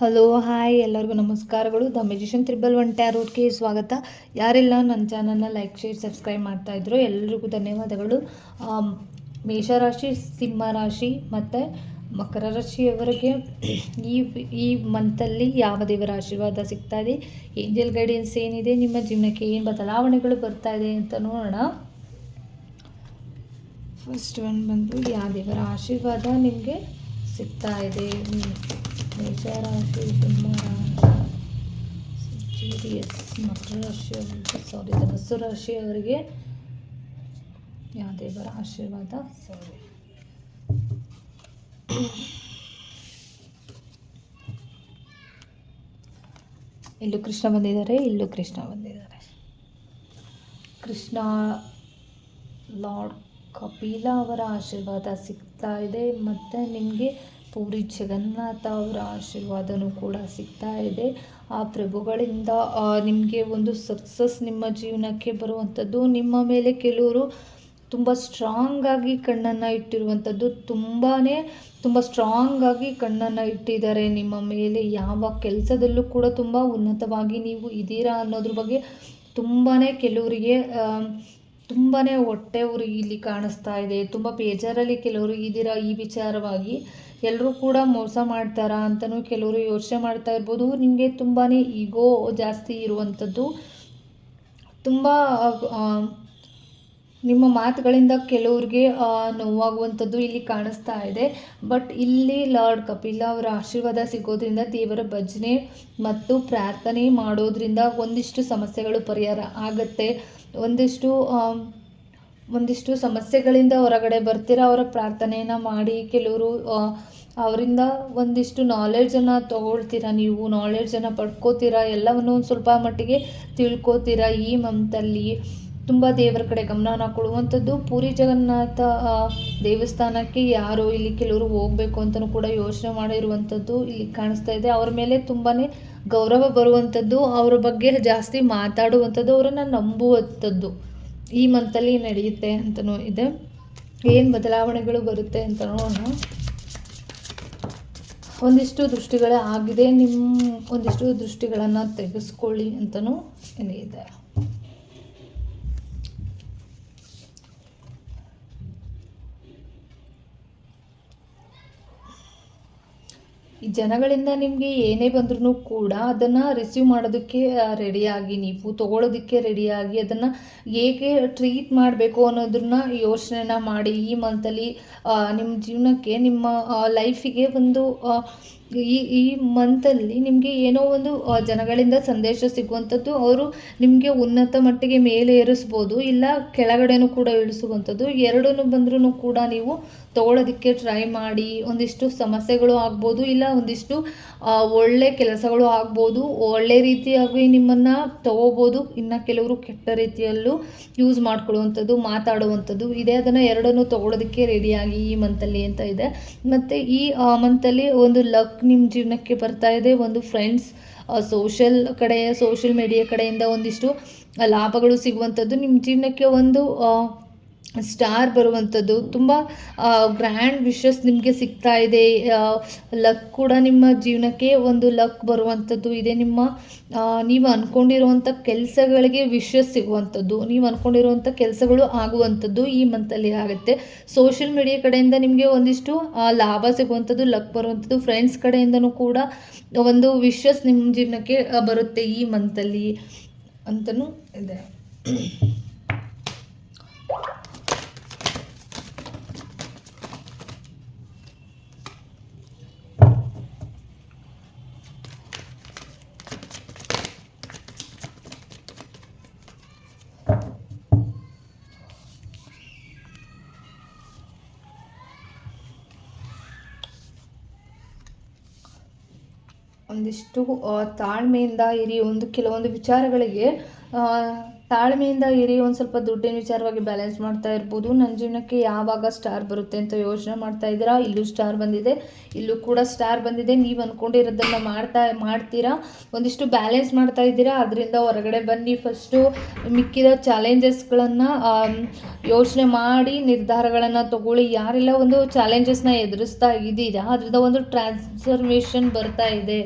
Hello hi ಎಲ್ಲರಿಗೂ ನಮಸ್ಕಾರಗಳು. The magician triple one ಟ್ಯಾರೋಟ್ಗೆ ಸ್ವಾಗತ. ಯಾರೆಲ್ಲ ನನ್ನ ಚಾನಲ್ನ ಲೈಕ್ ಶೇರ್ ಸಬ್ಸ್ಕ್ರೈಬ್ ಮಾಡ್ತಾ ಎಲ್ಲರಿಗೂ ಧನ್ಯವಾದಗಳು. ಮೇಷರಾಶಿ ಸಿಂಹ ರಾಶಿ ಮತ್ತು ಮಕರ ರಾಶಿಯವರಿಗೆ ಈ ಈ ಮಂತಲ್ಲಿ ಯಾವ ದೇವರ ಆಶೀರ್ವಾದ ಸಿಗ್ತಾ ಇದೆ? ಏಂಜಲ್ ಗೈಡೆನ್ಸ್ ಏನಿದೆ? ನಿಮ್ಮ ಜೀವನಕ್ಕೆ ಏನು ಬದಲಾವಣೆಗಳು ಬರ್ತಾ ಇದೆ ಅಂತ ನೋಡೋಣ. ಫಸ್ಟ್ ಒನ್ ಬಂದು, ಯಾವ ದೇವರ ಆಶೀರ್ವಾದ ನಿಮಗೆ? ಸಿಗ್ತಾ ಇದೆ. ಮೇಷರಾಶಿ ಸಿಂಹ ಸೀರಿಯಸ್ ಮಕರ ಸಾರಿ ಧನಸ್ಸು ರಾಶಿಯವರಿಗೆ ಯಾವ ದೇವರ ಆಶೀರ್ವಾದ. ಸಾರಿ. ಇಲ್ಲೂ ಕೃಷ್ಣ ಬಂದಿದ್ದಾರೆ ಇಲ್ಲೂ ಕೃಷ್ಣ ಬಂದಿದ್ದಾರೆ. ಕೃಷ್ಣ ಲಾರ್ಡ್ ಕಪಿಲ ಅವರ ಆಶೀರ್ವಾದ ಸಿಗ್ತಾ ಇದೆ ಮತ್ತು ನಿಮಗೆ ಪೂರಿ ಜಗನ್ನಾಥ ಅವರ ಆಶೀರ್ವಾದನೂ ಕೂಡ ಸಿಗ್ತಾ ಇದೆ. ಆ ಪ್ರಭುಗಳಿಂದ ನಿಮಗೆ ಒಂದು ಸಕ್ಸಸ್ ನಿಮ್ಮ ಜೀವನಕ್ಕೆ ಬರುವಂಥದ್ದು. ನಿಮ್ಮ ಮೇಲೆ ಕೆಲವರು ತುಂಬ ಸ್ಟ್ರಾಂಗ್ ಆಗಿ ಕಣ್ಣನ್ನು ಇಟ್ಟಿರುವಂಥದ್ದು. ತುಂಬಾ ತುಂಬ ಸ್ಟ್ರಾಂಗ್ ಆಗಿ ಕಣ್ಣನ್ನು ಇಟ್ಟಿದ್ದಾರೆ. ನಿಮ್ಮ ಮೇಲೆ ಯಾವ ಕೆಲಸದಲ್ಲೂ ಕೂಡ ತುಂಬ ಉನ್ನತವಾಗಿ ನೀವು ಇದ್ದೀರಾ ಅನ್ನೋದ್ರ ಬಗ್ಗೆ ತುಂಬಾ ಕೆಲವರಿಗೆ ತುಂಬಾ ಹೊಟ್ಟೆ ಉರಿ ಇಲ್ಲಿ ಕಾಣಿಸ್ತಾ ಇದೆ. ತುಂಬ ಬೇಜಾರಲ್ಲಿ ಕೆಲವರು ಇದ್ದೀರಾ ಈ ವಿಚಾರವಾಗಿ? ಎಲ್ಲರೂ ಕೂಡ ಮೋಸ ಮಾಡ್ತಾರಾ ಅಂತಲೂ ಕೆಲವರು ಯೋಚನೆ ಮಾಡ್ತಾ ಇರ್ಬೋದು. ನಿಮಗೆ ತುಂಬಾ ಈಗೋ ಜಾಸ್ತಿ ಇರುವಂಥದ್ದು. ತುಂಬ ನಿಮ್ಮ ಮಾತುಗಳಿಂದ ಕೆಲವ್ರಿಗೆ ನೋವಾಗುವಂಥದ್ದು ಇಲ್ಲಿ ಕಾಣಿಸ್ತಾ ಇದೆ. ಬಟ್ ಇಲ್ಲಿ ಲಾರ್ಡ್ ಕಪಿಲ ಅವರ ಆಶೀರ್ವಾದ ಸಿಗೋದ್ರಿಂದ, ದೇವರ ಭಜನೆ ಮತ್ತು ಪ್ರಾರ್ಥನೆ ಮಾಡೋದ್ರಿಂದ ಒಂದಿಷ್ಟು ಸಮಸ್ಯೆಗಳು ಪರಿಹಾರ ಆಗುತ್ತೆ. ಒಂದಿಷ್ಟು ಒಂದಿಷ್ಟು ಸಮಸ್ಯೆಗಳಿಂದ ಹೊರಗಡೆ ಬರ್ತೀರಾ ಅವರ ಪ್ರಾರ್ಥನೆಯನ್ನು ಮಾಡಿ? ಕೆಲವರು ಅವರಿಂದ ಒಂದಿಷ್ಟು ನಾಲೆಡ್ಜನ್ನು ತೊಗೊಳ್ತೀರ ನೀವು? ನಾಲೆಡ್ಜನ್ನು ಪಡ್ಕೋತೀರ? ಎಲ್ಲವನ್ನು ಒಂದು ಸ್ವಲ್ಪ ಮಟ್ಟಿಗೆ ತಿಳ್ಕೊತೀರಾ ಈ ಮಂತಲ್ಲಿ ತುಂಬ ದೇವರ ಕಡೆ ಗಮನನ ಕೊಡುವಂಥದ್ದು ಪೂರಿ ಜಗನ್ನಾಥ ದೇವಸ್ಥಾನಕ್ಕೆ ಯಾರು? ಇಲ್ಲಿ ಕೆಲವರು ಹೋಗಬೇಕು ಅಂತಲೂ ಕೂಡ ಯೋಚನೆ ಮಾಡಿರುವಂಥದ್ದು ಇಲ್ಲಿ ಕಾಣಿಸ್ತಾ ಇದೆ. ಅವ್ರ ಮೇಲೆ ತುಂಬಾ ಗೌರವ ಬರುವಂಥದ್ದು, ಅವರ ಬಗ್ಗೆ ಜಾಸ್ತಿ ಮಾತಾಡುವಂಥದ್ದು, ಅವರನ್ನು ನಂಬುವಂಥದ್ದು ಈ ಮಂತಲ್ಲಿ ನಡೆಯುತ್ತೆ ಅಂತಲೂ ಇದೆ. ಏನು ಬದಲಾವಣೆಗಳು ಬರುತ್ತೆ ಅಂತ ನೋಡೋಣ. ಒಂದಿಷ್ಟು ದೃಷ್ಟಿಗಳೇ ಆಗಿದೆ. ನಿಮ್ಮ ಒಂದಿಷ್ಟು ದೃಷ್ಟಿಗಳನ್ನು ತೆಗೆಸ್ಕೊಳ್ಳಿ ಅಂತಲೂ ಇದೆ ಈ ಜನಗಳಿಂದ ನಿಮಗೆ ಏನೇ ಬಂದ್ರೂ ಕೂಡ ಅದನ್ನು ರಿಸೀವ್ ಮಾಡೋದಕ್ಕೆ ರೆಡಿಯಾಗಿ ನೀವು ತೊಗೊಳೋದಕ್ಕೆ ರೆಡಿಯಾಗಿ ಅದನ್ನು ಹೇಗೆ ಟ್ರೀಟ್ ಮಾಡಬೇಕು ಅನ್ನೋದನ್ನ ಯೋಚನೆನ ಮಾಡಿ ಈ ಮಂತಲ್ಲಿ ನಿಮ್ಮ ಜೀವನಕ್ಕೆ ನಿಮ್ಮ ಲೈಫಿಗೆ ಒಂದು ಈ ಈ ಮಂತಲ್ಲಿ ನಿಮಗೆ ಏನೋ ಒಂದು ಜನಗಳಿಂದ ಸಂದೇಶ ಸಿಗುವಂಥದ್ದು, ಅವರು ನಿಮಗೆ ಉನ್ನತ ಮಟ್ಟಿಗೆ ಮೇಲೆ ಏರಿಸ್ಬೋದು, ಇಲ್ಲ ಕೆಳಗಡೆನೂ ಕೂಡ ಇಳಿಸುವಂಥದ್ದು ಎರಡೂ ಬಂದ್ರೂ ಕೂಡ ನೀವು ತಗೊಳ್ಳೋದಕ್ಕೆ ಟ್ರೈ ಮಾಡಿ, ಒಂದಿಷ್ಟು ಸಮಸ್ಯೆಗಳು ಆಗ್ಬೋದು, ಇಲ್ಲ ಒಂದಿಷ್ಟು ಒಳ್ಳೆ ಕೆಲಸಗಳು ಆಗ್ಬೋದು, ಒಳ್ಳೆ ರೀತಿಯಾಗಿ ನಿಮ್ಮನ್ನು ತಗೋಬೋದು, ಇನ್ನು ಕೆಲವರು ಕೆಟ್ಟ ರೀತಿಯಲ್ಲೂ ಯೂಸ್ ಮಾಡ್ಕೊಳ್ಳುವಂಥದ್ದು, ಮಾತಾಡುವಂಥದ್ದು, ಇದೆ ಅದನ್ನು ಎರಡನ್ನೂ ತೊಗೊಳೋದಕ್ಕೆ ರೆಡಿಯಾಗಿ ಈ ಮಂತಲ್ಲಿ ಅಂತ ಇದೆ. ಮತ್ತು ಈ ಮಂತಲ್ಲಿ ಒಂದು ಲಕ್ ನಿಮ್ಮ ಜೀವನಕ್ಕೆ ಬರ್ತಾ ಇದೆ. ಒಂದು ಫ್ರೆಂಡ್ಸ್ ಸೋಷಲ್ ಕಡೆ ಸೋಷಿಯಲ್ ಮೀಡಿಯಾ ಕಡೆಯಿಂದ ಒಂದಿಷ್ಟು ಲಾಭಗಳು ಸಿಗುವಂಥದ್ದು ನಿಮ್ಮ ಜೀವನಕ್ಕೆ ಒಂದು ಸ್ಟಾರ್ ಬರುವಂಥದ್ದು. ತುಂಬ ಗ್ರ್ಯಾಂಡ್ ವಿಶಸ್ ನಿಮಗೆ ಸಿಗ್ತಾ ಇದೆ. ಲಕ್ ಕೂಡ ನಿಮ್ಮ ಜೀವನಕ್ಕೆ ಒಂದು ಲಕ್ ಬರುವಂಥದ್ದು ಇದೆ. ನಿಮ್ಮ ನೀವು ಅಂದ್ಕೊಂಡಿರುವಂಥ ಕೆಲಸಗಳಿಗೆ ವಿಶಸ್ ಸಿಗುವಂಥದ್ದು, ನೀವು ಅಂದ್ಕೊಂಡಿರುವಂಥ ಕೆಲಸಗಳು ಆಗುವಂಥದ್ದು ಈ ಮಂತಲ್ಲಿ ಆಗುತ್ತೆ. ಸೋಷಿಯಲ್ ಮೀಡಿಯಾ ಕಡೆಯಿಂದ ನಿಮಗೆ ಒಂದಿಷ್ಟು ಲಾಭ ಸಿಗುವಂಥದ್ದು ಲಕ್ ಬರುವಂಥದ್ದು. ಫ್ರೆಂಡ್ಸ್ ಕಡೆಯಿಂದನೂ ಕೂಡ ಒಂದು ವಿಶಸ್ ನಿಮ್ಮ ಜೀವನಕ್ಕೆ ಬರುತ್ತೆ ಈ ಮಂತಲ್ಲಿ ಅಂತಲೂ ಇದೆ. ಒಂದಿಷ್ಟು ತಾಳ್ಮೆಯಿಂದ ಇರಿ. ಒಂದು ಕೆಲವೊಂದು ವಿಚಾರಗಳಿಗೆ ತಾಳ್ಮೆಯಿಂದ ಇರಿ, ಒಂದು ಸ್ವಲ್ಪ ದುಡ್ಡಿನ ವಿಚಾರವಾಗಿ ಬ್ಯಾಲೆನ್ಸ್ ಮಾಡ್ತಾ ಇರ್ಬೋದು. ನನ್ನ ಜೀವನಕ್ಕೆ ಯಾವಾಗ ಸ್ಟಾರ್ ಬರುತ್ತೆ ಅಂತ ಯೋಚನೆ ಮಾಡ್ತಾ ಇದ್ದೀರಾ? ಇಲ್ಲೂ ಸ್ಟಾರ್ ಬಂದಿದೆ, ಇಲ್ಲೂ ಕೂಡ ಸ್ಟಾರ್ ಬಂದಿದೆ. ನೀವು ಅಂದ್ಕೊಂಡಿರೋದನ್ನು ಮಾಡ್ತಾ, ಮಾಡ್ತೀರಾ? ಒಂದಿಷ್ಟು ಬ್ಯಾಲೆನ್ಸ್ ಮಾಡ್ತಾ ಇದ್ದೀರಾ? ಅದರಿಂದ ಹೊರಗಡೆ ಬನ್ನಿ ಫಸ್ಟು ಮಿಕ್ಕಿದ ಚಾಲೆಂಜಸ್ಗಳನ್ನು ಯೋಚನೆ ಮಾಡಿ, ನಿರ್ಧಾರಗಳನ್ನು ತಗೊಳ್ಳಿ. ಯಾರೆಲ್ಲ ಒಂದು ಚಾಲೆಂಜಸ್ನ ಎದುರಿಸ್ತಾ ಇದ್ದೀರಾ? ಅದರಿಂದ ಒಂದು ಟ್ರಾನ್ಸ್ಫರ್ಮೇಷನ್ ಬರ್ತಾ ಇದೆ.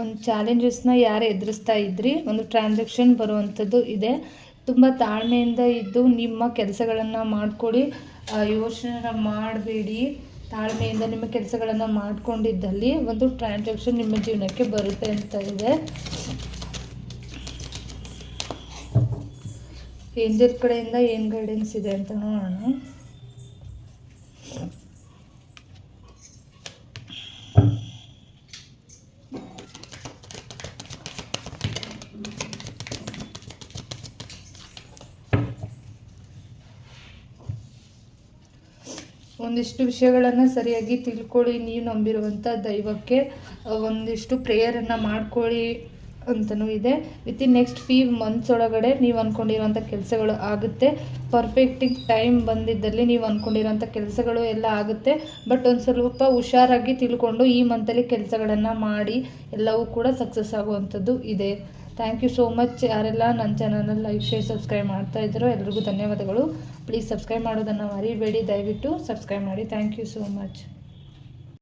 ಒಂದು ಚಾಲೆಂಜಸ್ನ ಯಾರು ಎದುರಿಸ್ತಾ ಇದ್ರಿ? ಒಂದು ಟ್ರಾನ್ಸಾಕ್ಷನ್ ಬರುವಂಥದ್ದು ಇದೆ. ತುಂಬ ತಾಳ್ಮೆಯಿಂದ ಇದ್ದು ನಿಮ್ಮ ಕೆಲಸಗಳನ್ನು ಮಾಡಿಕೊಡಿ ಯೋಚನೆ ಮಾಡಬೇಡಿ. ತಾಳ್ಮೆಯಿಂದ ನಿಮ್ಮ ಕೆಲಸಗಳನ್ನು ಮಾಡಿಕೊಂಡಿದ್ದಲ್ಲಿ ಒಂದು ಟ್ರಾನ್ಸಾಕ್ಷನ್ ನಿಮ್ಮ ಜೀವನಕ್ಕೆ ಬರುತ್ತೆ ಅಂತ ಇದೆ. ಏಂಜಲ್ ಕಡೆಯಿಂದ ಏನು ಗೈಡೆನ್ಸ್ ಇದೆ ಅಂತ ನೋಡೋಣ. ಒಂದಿಷ್ಟು ವಿಷಯಗಳನ್ನು ಸರಿಯಾಗಿ ತಿಳ್ಕೊಳ್ಳಿ ನೀವು ನಂಬಿರುವಂಥ ದೈವಕ್ಕೆ ಒಂದಿಷ್ಟು ಪ್ರೇಯರನ್ನು ಮಾಡ್ಕೊಳ್ಳಿ. ಅಂತಲೂ ಇದೆ. ವಿತಿನ್ ನೆಕ್ಸ್ಟ್ ಫೀವ್ ಮಂತ್ಸ್ ಒಳಗಡೆ ನೀವು ಅಂದ್ಕೊಂಡಿರೋಂಥ ಕೆಲಸಗಳು ಆಗುತ್ತೆ. ಪರ್ಫೆಕ್ಟಿಗೆ ಟೈಮ್ ಬಂದಿದ್ದಲ್ಲಿ ನೀವು ಅಂದ್ಕೊಂಡಿರೋಂಥ ಕೆಲಸಗಳು ಎಲ್ಲ ಆಗುತ್ತೆ. ಬಟ್ ಒಂದು ಸ್ವಲ್ಪ ಹುಷಾರಾಗಿ ತಿಳ್ಕೊಂಡು ಈ ಮಂತಲ್ಲಿ ಕೆಲಸಗಳನ್ನು ಮಾಡಿ ಎಲ್ಲವೂ ಕೂಡ ಸಕ್ಸಸ್ ಆಗುವಂಥದ್ದು ಇದೆ. ಥ್ಯಾಂಕ್ ಯು ಸೋ ಮಚ್ ಯಾರೆಲ್ಲ ನನ್ನ ಚಾನಲಲ್ಲಿ ಲೈಕ್ ಶೇರ್ ಸಬ್ಸ್ಕ್ರೈಬ್ ಮಾಡ್ತಾ ಇದ್ದೀರೋ ಎಲ್ರಿಗೂ ಧನ್ಯವಾದಗಳು. ಪ್ಲೀಸ್ ಸಬ್ಸ್ಕ್ರೈಬ್ ಮಾಡೋದನ್ನು ಮರಿಬೇಡಿ. ದಯವಿಟ್ಟು ಸಬ್ಸ್ಕ್ರೈಬ್ ಮಾಡಿ. Thank you so much